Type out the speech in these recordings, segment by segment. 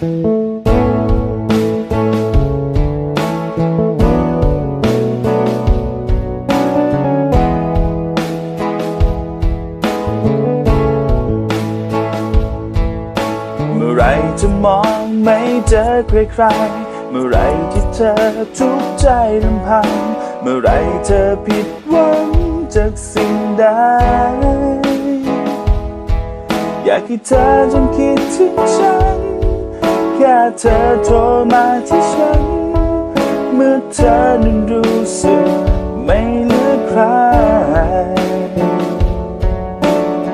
เมื่อไรจะมองไม่เจอใครๆ เมื่อไรที่เธอทุกข์ใจลำพัง เมื่อไรเธอผิดหวังจากสิ่งใด อยากให้เธอจงคิดถึงฉัน ค่เธอโทรมาที่ฉัน เมื่อเธอนั้นรู้สึกไม่เหลือใคร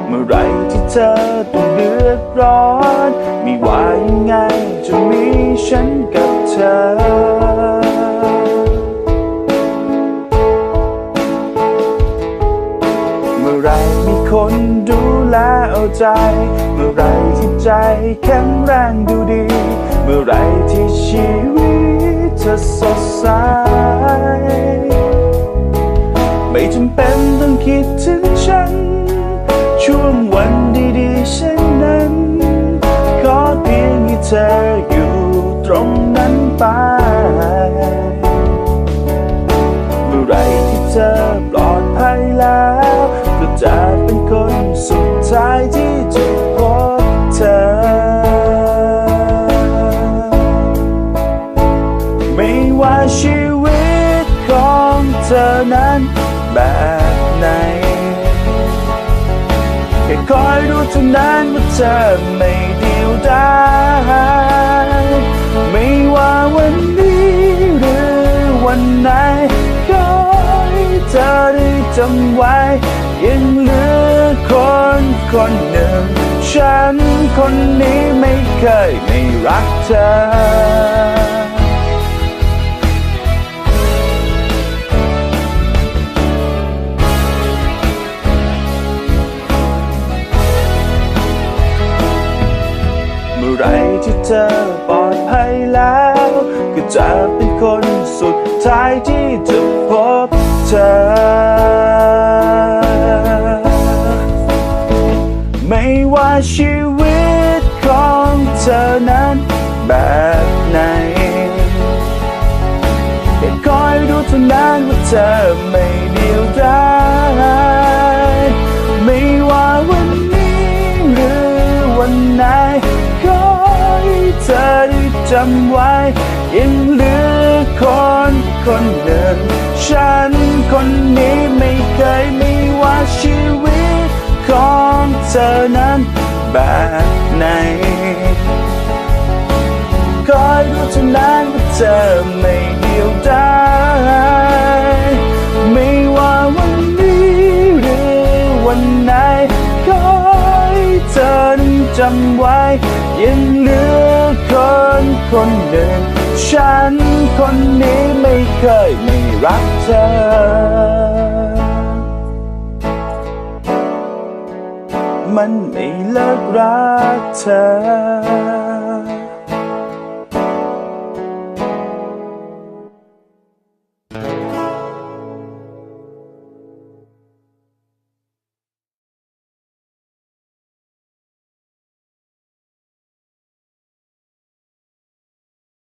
เมื่อไรที่เธอต้องเดือดร้อนมีว่ายังไงจะมีฉันกับเธอเมื่อไร คนดูแลเอาใจ เมื่อไรที่ใจแข็งแรงดูดี เมื่อไรที่ชีวิตจะสดใส ไม่จำเป็นต้องคิดถึงฉัน ช่วงวันดีๆเช่นนั้น ขอเพียงให้เธออยู่ตรงนั้นไป เมื่อไรที่เธอปลอดภัยแล้ว ที่จะพบเธอ ไม่ว่าชีวิตของเธอนั้นแบบไหนแค่คอยรู้เท่านั้นว่าเธอไม่เดียวดายไม่ว่าวันนี้หรือวันไหน จำไว้ ยังเหลือคนคนหนึ่ง ฉันคนนี้ไม่เคยไม่รักเธอเมื่อไรที่เธอปลอดภัยแล้ว ก็จะเป็นคนสุดท้ายที่จะพบ เธอ ไม่ว่าชีวิตของเธอนั้นแบบไหนแค่คอยรู้เท่านั้นว่าเธอไม่เดียวดายไม่ว่าวันนี้หรือวันไหนขอให้เธอได้จำไว้ยังเหลือคนคนหนึ่งฉัน คนนี้ไม่เคยไม่ว่าชีวิตของเธอนั้นแบบไหนคอยรู้เท่านั้นว่าเธอไม่เดียวดายไม่ว่าวันนี้หรือวันไหนขอให้เธอนั้นจำไว้ยังเหลือคนคนหนึ่งฉันคนนี้ เคยไม่รักเธอ มันไม่เลิกรักเธอ